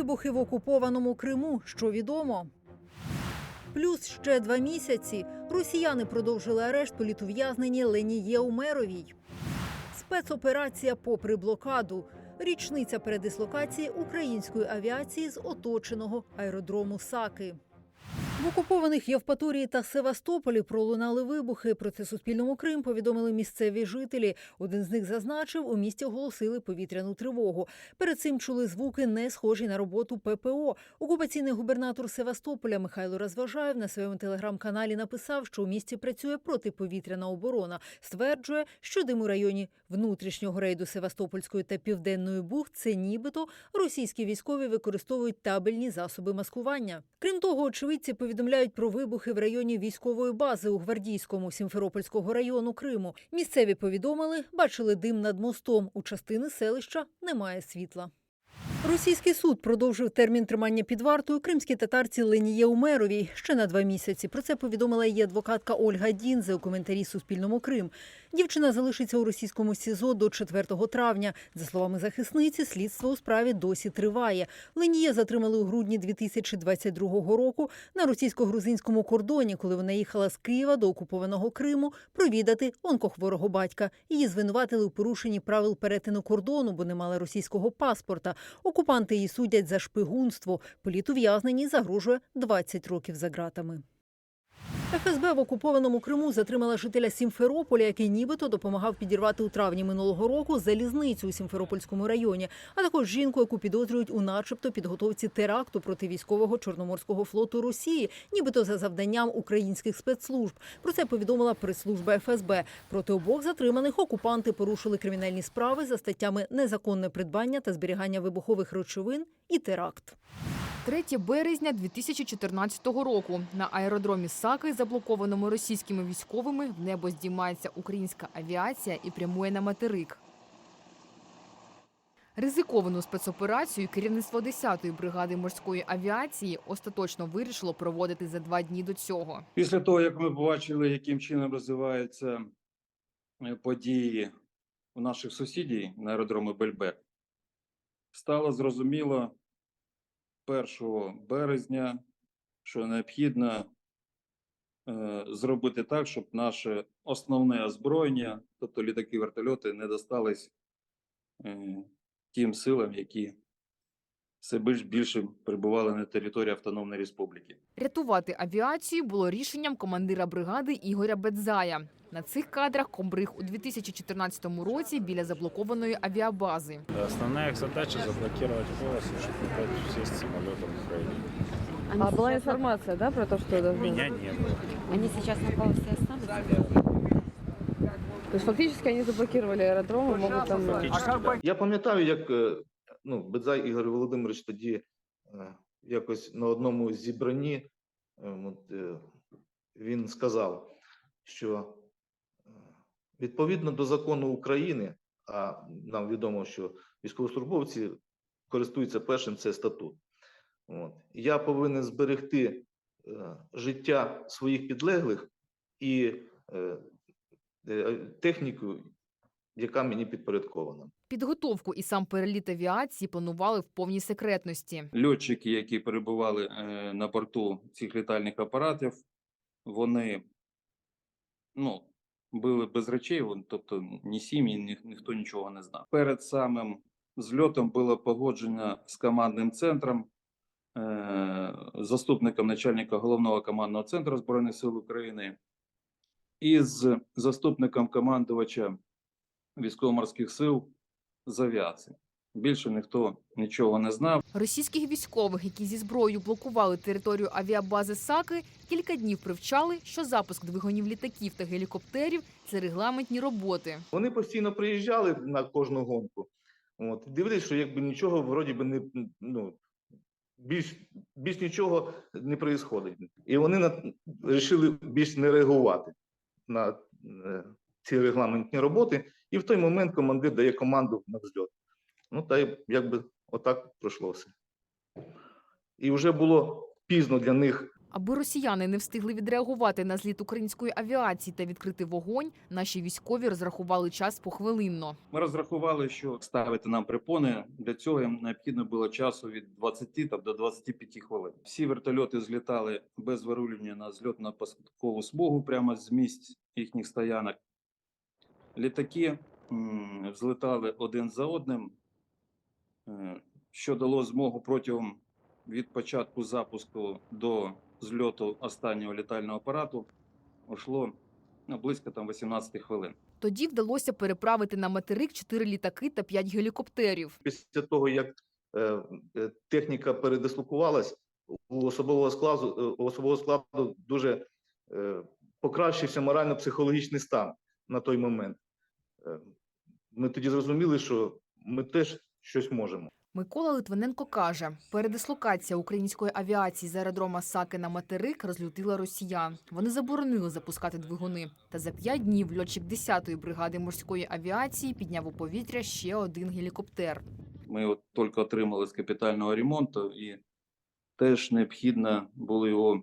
Вибухи в окупованому Криму. Що відомо? Плюс ще два місяці росіяни продовжили арешт політув'язнені Леніє Умеровій. Спецоперація попри блокаду. Річниця передислокації української авіації з оточеного аеродрому Саки. В окупованих Євпаторії та Севастополі пролунали вибухи. Про це Суспільному Крим повідомили місцеві жителі. Один з них зазначив, у місті оголосили повітряну тривогу. Перед цим чули звуки, не схожі на роботу ППО. Окупаційний губернатор Севастополя Михайло Розважаєв на своєму телеграм-каналі написав, що у місті працює протиповітряна оборона. Стверджує, що дим у районі внутрішнього рейду Севастопольської та Південної бухт це нібито російські військові використовують табельні засоби маскування. Крім того, очевидці повідомляють про вибухи в районі військової бази у Гвардійському Сімферопольського району Криму. Місцеві повідомили, бачили дим над мостом. У частини селища немає світла. Російський суд продовжив термін тримання під вартою кримській татарці Леніє Умеровій ще на два місяці. Про це повідомила її адвокатка Ольга Дінзе у коментарі Суспільному Крим. Дівчина залишиться у російському СІЗО до 4 травня. За словами захисниці, слідство у справі досі триває. Леніє затримали у грудні 2022 року на російсько-грузинському кордоні, коли вона їхала з Києва до окупованого Криму провідати онкохворого батька. Її звинуватили у порушенні правил перетину кордону, бо не мала російського паспорта. Окупанти її судять за шпигунство. Політув'язненій загрожує 20 років за ґратами. ФСБ в окупованому Криму затримала жителя Сімферополя, який нібито допомагав підірвати у травні минулого року залізницю у Сімферопольському районі, а також жінку, яку підозрюють у начебто підготовці теракту проти військового чорноморського флоту Росії, нібито за завданням українських спецслужб. Про це повідомила прес-служба ФСБ. Проти обох затриманих окупанти порушили кримінальні справи за статтями незаконне придбання та зберігання вибухових речовин і теракт. 3 березня 2014 року на аеродромі Саки, заблокованому російськими військовими, в небо здіймається українська авіація і прямує на материк. Ризиковану спецоперацію керівництво 10-ї бригади морської авіації остаточно вирішило проводити за два дні до цього. Після того, як ми побачили, яким чином розвиваються е, події у наших сусідів на аеродромі Бельбек, стало зрозуміло 1 березня, що необхідно е, зробити так, щоб наше основне озброєння, тобто літаки, вертольоти, не достались е, тим силам, які все більш більше перебували на території Автономної Республіки. Рятувати авіацію було рішенням командира бригади Ігоря Бедзая. На цих кадрах комбриг у 2014 році біля заблокованої авіабази. Основная их задача заблокировать полосу, чтобы не дать сесть самолетом в Украине. Они А была сейчас, информация, да, про то, что должны- Меня не было. они сейчас на полосе останутся? То есть фактически они заблокировали аэродром и могут там... Фактически, Я пам'ятаю, як е, ну, Бедзай Ігор Володимирович тоді е, якось на одному зібранні е, е, він сказав, що відповідно до закону України, а нам відомо, що військовослужбовці користуються першим це статут. От, я повинен зберегти життя своїх підлеглих і техніку, яка мені підпорядкована. Підготовку і сам переліт авіації планували в повній секретності. льотчики, які перебували е, на борту цих літальних апаратів, вони ну, були без речей, тобто ні сім'ї, ні, ніхто нічого не знав. Перед самим зльотом було погоджено з командним центром, е, заступником начальника головного командного центру Збройних сил України і з заступником командувача військово-морських сил з авіації. Більше ніхто нічого не знав. Російських військових, які зі зброєю блокували територію авіабази Саки, кілька днів привчали, що запуск двигунів літаків та гелікоптерів це регламентні роботи. Вони постійно приїжджали на кожну гонку. От, дивились, що якби нічого вроді би не ну, більш, більш нічого не відбувається. І вони на, вирішили більш не реагувати на е, ці регламентні роботи. І в той момент командир дає команду на взльот. Ну, та й якби отак пройшло все. І вже було пізно для них Аби росіяни не встигли відреагувати на зліт української авіації та відкрити вогонь, наші військові розрахували час похвилинно. Ми розрахували, що ставити нам припони для цього їм необхідно було часу від 20 там, до 25 хвилин. Всі вертольоти злітали без вирулювання на зльотно посадкову смугу прямо з місць їхніх стоянок. Літаки взлетали один за одним, е, що дало змогу протягом від початку запуску до зльоту останнього літального апарату йшло ну, близько там 18 хвилин. Тоді вдалося переправити на материк чотири літаки та п'ять гелікоптерів. Після того, як е, е, техніка передислокувалась, у особового складу, у особового складу дуже е, покращився морально-психологічний стан на той момент. Е, Ми тоді зрозуміли, що ми теж щось можемо. Микола Литвиненко каже, передислокація української авіації з аеродрома Саки на материк розлютила росіян. Вони заборонили запускати двигуни. Та за п'ять днів льотчик 10-ї бригади морської авіації підняв у повітря ще один гелікоптер. Ми от тільки отримали з капітального ремонту і теж необхідно було його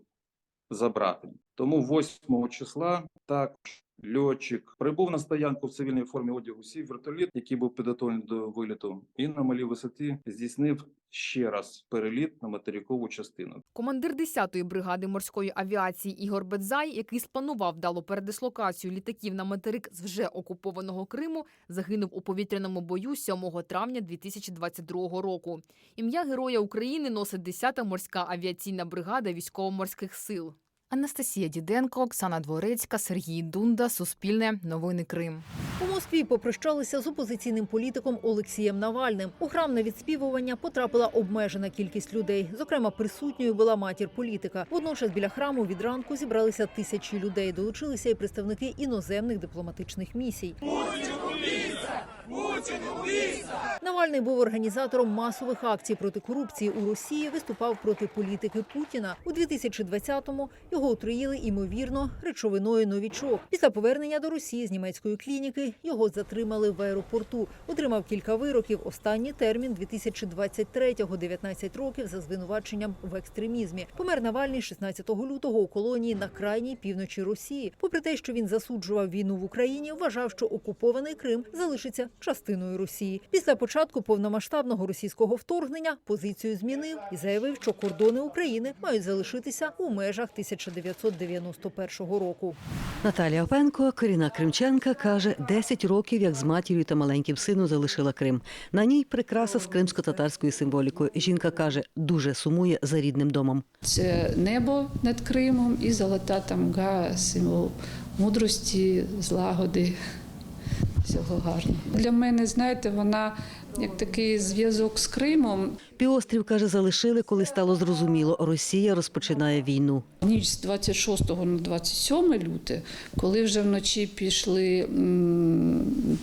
забрати. Тому 8 числа також льотчик прибув на стоянку в цивільній формі одягу, сів вертоліт, який був підготовлений до виліту, і на малій висоті здійснив ще раз переліт на материкову частину. Командир 10-ї бригади морської авіації Ігор Бедзай, який спланував вдалу передислокацію літаків на материк з вже окупованого Криму, загинув у повітряному бою 7 травня 2022 року. Ім'я Героя України носить 10-та морська авіаційна бригада військово-морських сил. Анастасія Діденко, Оксана Дворецька, Сергій Дунда, Суспільне, Новини Крим. У Москві попрощалися з опозиційним політиком Олексієм Навальним. У храм на відспівування потрапила обмежена кількість людей. Зокрема, присутньою була матір політика. Водночас біля храму від ранку зібралися тисячі людей. Долучилися і представники іноземних дипломатичних місій. Навальний був організатором масових акцій проти корупції у Росії. Виступав проти політики Путіна. У 2020-му його отруїли імовірно речовиною новічок. Після повернення до Росії з німецької клініки його затримали в аеропорту. Отримав кілька вироків. Останній термін 2023-го, 19 років за звинуваченням в екстремізмі. Помер Навальний 16 лютого у колонії на крайній півночі Росії. Попри те, що він засуджував війну в Україні, вважав, що окупований Крим залишиться частиною Росії. Після початку повномасштабного російського вторгнення позицію змінив і заявив, що кордони України мають залишитися у межах 1991 року. Наталія Опенко, Каріна Кримченка, каже, 10 років, як з матір'ю та маленьким сином залишила Крим. На ній прикраса з кримсько-татарською символікою. Жінка каже, дуже сумує за рідним домом. Це небо над Кримом і золота тамга, символ мудрості, злагоди, всього гарного. Для мене, знаєте, вона як такий зв'язок з Кримом. Півострів, каже, залишили, коли стало зрозуміло, Росія розпочинає війну. Ніч з 26 на 27 люте, коли вже вночі пішли,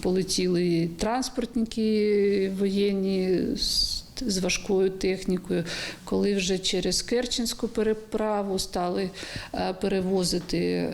полетіли транспортники воєнні з, з важкою технікою, коли вже через Керченську переправу стали е, перевозити.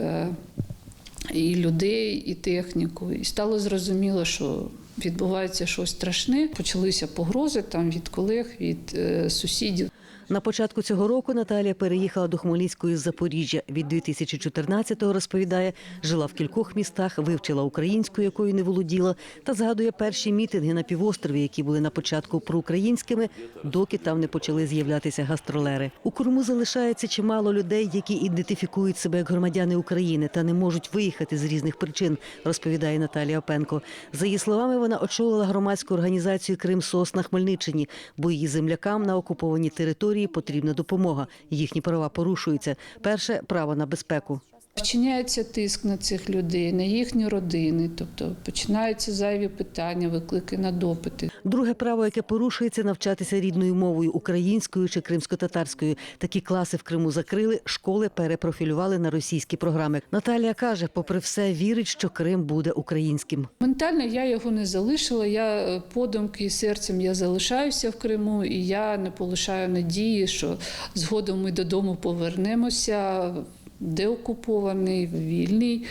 І людей, і техніку. І стало зрозуміло, що відбувається щось страшне. Почалися погрози там від колег, від е, сусідів. На початку цього року Наталія переїхала до Хмельницької з Запоріжжя. Від 2014-го, розповідає, жила в кількох містах, вивчила українську, якою не володіла, та згадує перші мітинги на півострові, які були на початку проукраїнськими, доки там не почали з'являтися гастролери. У Криму залишається чимало людей, які ідентифікують себе як громадяни України та не можуть виїхати з різних причин, розповідає Наталія Опенко. За її словами, вона очолила громадську організацію Крим СОС на Хмельниччині, бо її землякам на окупованій території потрібна допомога. Їхні права порушуються. Перше право на безпеку. Вчиняється тиск на цих людей, на їхні родини, тобто починаються зайві питання, виклики на допити. Друге право, яке порушується, навчатися рідною мовою українською чи кримсько-татарською. Такі класи в Криму закрили, школи перепрофілювали на російські програми. Наталія каже, попри все, вірить, що Крим буде українським. Ментально я його не залишила. Я е, подумки і серцем я залишаюся в Криму, і я не полишаю надії, що згодом ми додому повернемося. Деокупований, вільний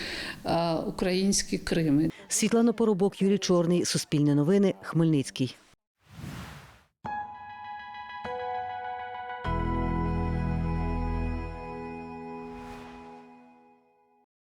український Крим. Світлана Поробок, Юрій Чорний, Суспільне новини, Хмельницький.